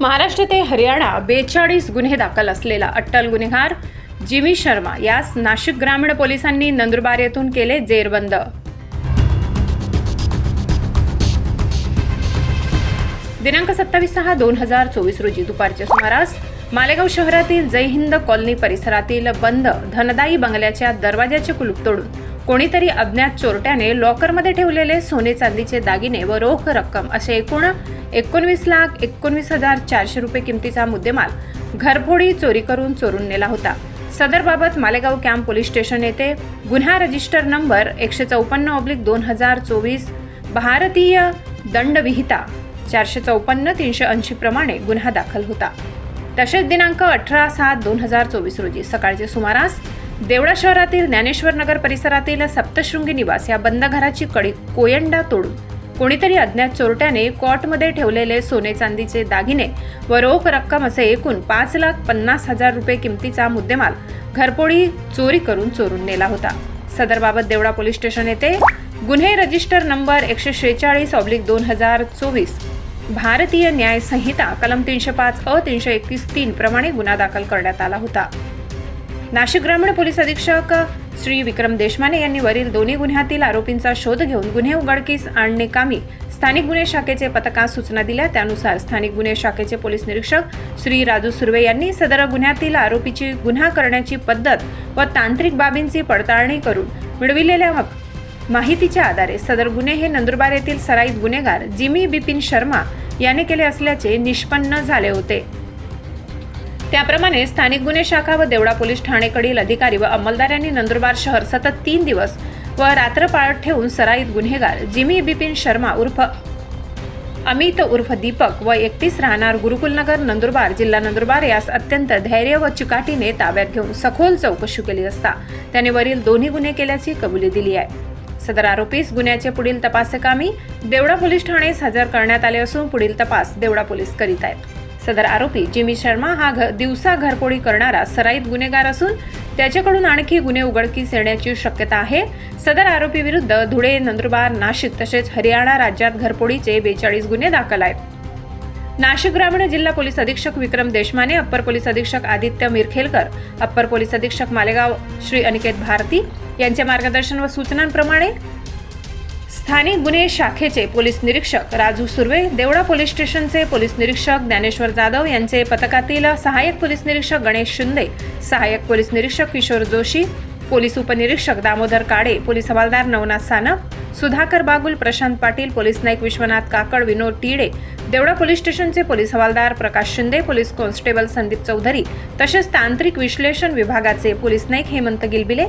महाराष्ट्र ते हरियाणा बेचाळीस गुन्हे दाखल असलेला अट्टल गुन्हेगार जिमी शर्मा यास नाशिक ग्रामीण पोलिसांनी नंदुरबार येथून केले जेरबंद. दिनांक सत्तावीस सहा दोन हजार चोवीस रोजी दुपारच्या सुमारास मालेगाव शहरातील जय हिंद कॉलनी परिसरातील बंद धनदायी बंगल्याच्या दरवाजाचे कुलूप तोडून कोणीतरी अज्ञात चोरट्याने लॉकरमध्ये ठेवलेले सोने चांदीचे दागिने व रोख रक्कम असे एकूण एकोणवीस लाख एकोणवीस हजार चारशे रुपये किमतीचा मुद्देमाल घरफोडी चोरी करून चोरून नेला होता. सदरबाबत मालेगाव कॅम्प पोलीस स्टेशन येथे गुन्हा रजिस्टर नंबर एकशे चौपन्न ऑब्लिक दोन हजार चोवीस भारतीय दंडविहिता चारशे चौपन्न तीनशे ऐंशी प्रमाणे गुन्हा दाखल होता. तसेच दिनांक अठरा सात दोन हजार चोवीस रोजी सकाळचे सुमारास देवळा शहरातील ज्ञानेश्वर नगर परिसरातील सप्तशृंगी निवास या बंद घराची कडी कोयंडा तोडून कोणीतरी अज्ञात चोरट्याने कॉटमध्ये ठेवलेले सोने चांदीचे दागिने व रोख रक्कम असे एकूण पाच लाख पन्नास हजार रुपये किमतीचा मुद्देमाल घरपोडी चोरी करून चोरून नेला होता. सदरबाबत देवळा पोलीस स्टेशन येथे गुन्हे रजिस्टर नंबर एकशे शेहेचाळीस ऑब्लिक दोन हजार चोवीस भारतीय न्याय संहिता कलम तीनशे पाच अ तीनशे एकतीस तीन प्रमाणे गुन्हा दाखल करण्यात आला होता. नाशिक ग्रामीण पोलीस अधीक्षक श्री विक्रम देशमाने यांनी वरील दोन्ही गुन्ह्यातील आरोपींचा शोध घेऊन गुन्हे उघडकीस आणणे कामी स्थानिक गुन्हे शाखेचे पथकास सूचना दिल्या. त्यानुसार स्थानिक गुन्हे शाखेचे पोलीस निरीक्षक श्री राजू सुर्वे यांनी सदर गुन्ह्यातील आरोपीची गुन्हा करण्याची पद्धत व तांत्रिक बाबींची पडताळणी करून मिळविलेल्या माहितीच्या आधारे सदर गुन्हे हे नंदुरबार येथील सराईत गुन्हेगार जिमी बिपिन शर्मा याने केले असल्याचे निष्पन्न झाले होते. त्याप्रमाणे स्थानिक गुन्हे शाखा व देवळा पोलीस ठाणेकडील अधिकारी व अंमलदार यांनी नंदुरबार शहर सतत तीन दिवस व रात्र पाळत ठेवून सराईत गुन्हेगार जिमी बिपिन शर्मा उर्फ अमित उर्फ दीपक व एकतीस राहणार गुरुकुलनगर नंदुरबार जिल्हा नंदुरबार यास अत्यंत धैर्य व चिकाटीने ताब्यात घेऊन सखोल चौकशी केली असता त्याने वरील दोन्ही गुन्हे केल्याची कबुली दिली आहे. सदर आरोपीस गुन्ह्याचे पुढील तपासकामी देवळा पोलीस ठाणेस हजर करण्यात आले असून पुढील तपास देवळा पोलीस करीत आहेत. सदर आरोपी जिमी शर्मा हा घ दिवसा घरपोडी करणारा सराईत गुन्हेगार असून त्याच्याकडून आणखी गुन्हे उघडकीस येण्याची शक्यता आहे. सदर आरोपी विरुद्ध धुळे नंदुरबार नाशिक तसेच हरियाणा राज्यात घरपोडीचे बेचाळीस गुन्हे दाखल आहेत. नाशिक ग्रामीण जिल्हा पोलीस अधीक्षक विक्रम देशमाने अप्पर पोलीस अधीक्षक आदित्य मिरखेलकर अप्पर पोलीस अधीक्षक मालेगाव श्री अनिकेत भारती यांच्या मार्गदर्शन व सूचनांप्रमाणे स्थानिक गुन्हे शाखेचे पोलीस निरीक्षक राजू सुर्वे देवडा पोलीस स्टेशनचे पोलीस निरीक्षक ज्ञानेश्वर जाधव यांचे पथकातील सहाय्यक पोलीस निरीक्षक गणेश शिंदे सहाय्यक पोलीस निरीक्षक किशोर जोशी पोलीस उपनिरीक्षक दामोदर काडे पोलीस हवालदार नवनाथ सानप सुधाकर बागुल प्रशांत पाटील पोलीस नाईक विश्वनाथ काकड विनोद टिडे देवडा पोलीस स्टेशनचे पोलीस हवालदार प्रकाश शिंदे पोलीस कॉन्स्टेबल संदीप चौधरी तसेच तांत्रिक विश्लेषण विभागाचे पोलीस नाईक हेमंत गिलबिले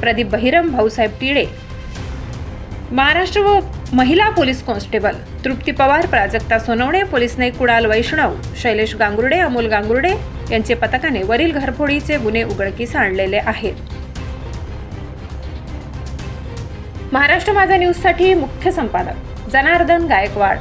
प्रदीप बहिरम भाऊसाहेब टिडे महाराष्ट्र व महिला police constable Trupti Pawar Prajakta Sonawane police Naik Kunal Vaishnav Shailesh Gangurde Amol Gangurde यांचे पथकाने वरील घरफोडीचे गुन्हे उघडकीस आणलेले आहेत. महाराष्ट्र माझा न्यूजसाठी मुख्य संपादक जनार्दन गायकवाड.